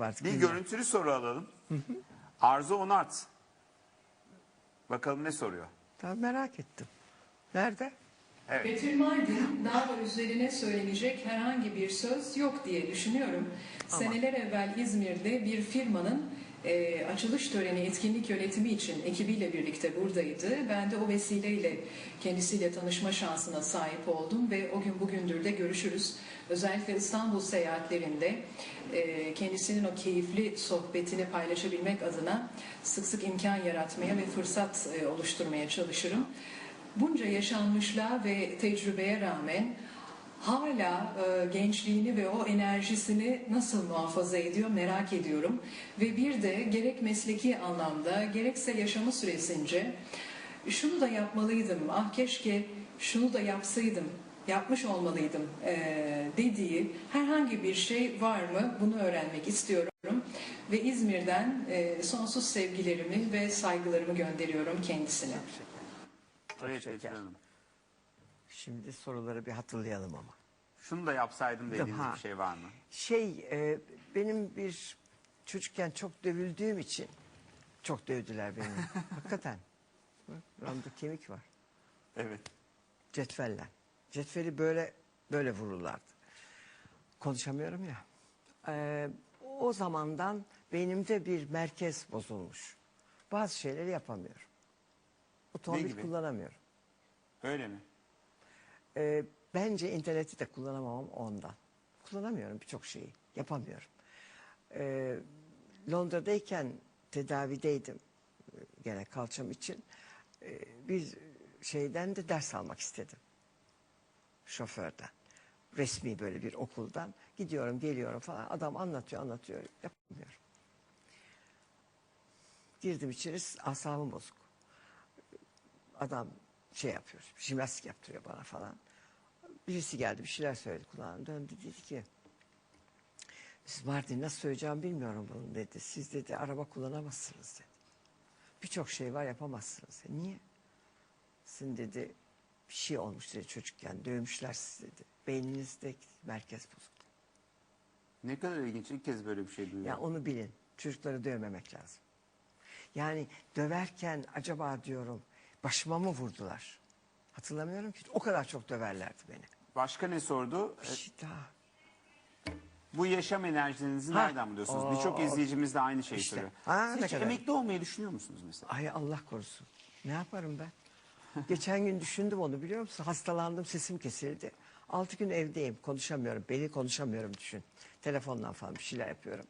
Artık Bir bilmiyorum. görüntülü soru alalım. Arzu Onart. Bakalım ne soruyor? Tamam, merak ettim. Nerede? Evet. Betül Mardin, Dava üzerine söylenecek herhangi bir söz yok diye düşünüyorum. Seneler evvel İzmir'de bir firmanın e, açılış töreni etkinlik yönetimi için ekibiyle birlikte buradaydı. Ben de o vesileyle kendisiyle tanışma şansına sahip oldum ve o gün bugündür de görüşürüz. Özellikle İstanbul seyahatlerinde e, kendisinin o keyifli sohbetini paylaşabilmek adına sık sık imkan yaratmaya ve fırsat e, oluşturmaya çalışırım. Bunca yaşanmışlığa ve tecrübeye rağmen hala e, gençliğini ve o enerjisini nasıl muhafaza ediyor merak ediyorum. Ve bir de gerek mesleki anlamda gerekse yaşamı süresince şunu da yapmalıydım, ah keşke şunu da yapsaydım, yapmış olmalıydım e, dediği herhangi bir şey var mı bunu öğrenmek istiyorum. Ve İzmir'den e, sonsuz sevgilerimi ve saygılarımı gönderiyorum kendisine. Evet, şeker. Şimdi soruları bir hatırlayalım ama. Şunu da yapsaydım dediğiniz Ha. bir şey var mı? Şey, e, benim bir çocukken çok dövüldüğüm için çok dövdüler beni. Hakikaten. Bak, Buramda kemik var. Evet. Cetvelle. Cetveli böyle böyle vururlardı. Konuşamıyorum ya. Ee, o zamandan beynimde bir merkez bozulmuş. Bazı şeyleri yapamıyorum. Otomobil kullanamıyorum. Öyle mi? Ee, bence interneti de kullanamam ondan. Kullanamıyorum birçok şeyi. Yapamıyorum. Ee, Londra'dayken tedavideydim. e, Gene kalçam için. Ee, bir şeyden de ders almak istedim. Şoförden. Resmi böyle bir okuldan. Gidiyorum geliyorum falan. Adam anlatıyor anlatıyor. Yapamıyorum. Girdim içeri asabım bozuk. Adam şey yapıyor. Jimnastik yaptırıyor bana falan. Birisi geldi bir şeyler söyledi kulağına döndü dedi ki Siz Mardin nasıl söyleyeceğimi bilmiyorum bunu dedi. Siz dedi araba kullanamazsınız dedi. Birçok şey var yapamazsınız. dedi. Niye? Sizin dedi bir şey olmuş dedi çocukken dövmüşler sizi dedi. Beyninizde merkez bozuk. Ne kadar ilginç. İlk kez böyle bir şey duyuyorum. Ya onu bilin. Çocukları dövmemek lazım. Yani döverken acaba diyorum başıma mı vurdular? Hatırlamıyorum ki. O kadar çok döverlerdi beni. Başka ne sordu? Bir şey daha. Bu yaşam enerjinizi Ha. nereden buluyorsunuz? Birçok izleyicimiz de aynı şeyi İşte. soruyor. Ha, Siz ne hiç kadar. emekli olmayı düşünüyor musunuz mesela? Ay Allah korusun. Ne yaparım ben? Geçen gün düşündüm onu biliyor musun? Hastalandım sesim kesildi. Altı gün evdeyim konuşamıyorum. Beni konuşamıyorum düşün. Telefondan falan bir şeyler yapıyorum.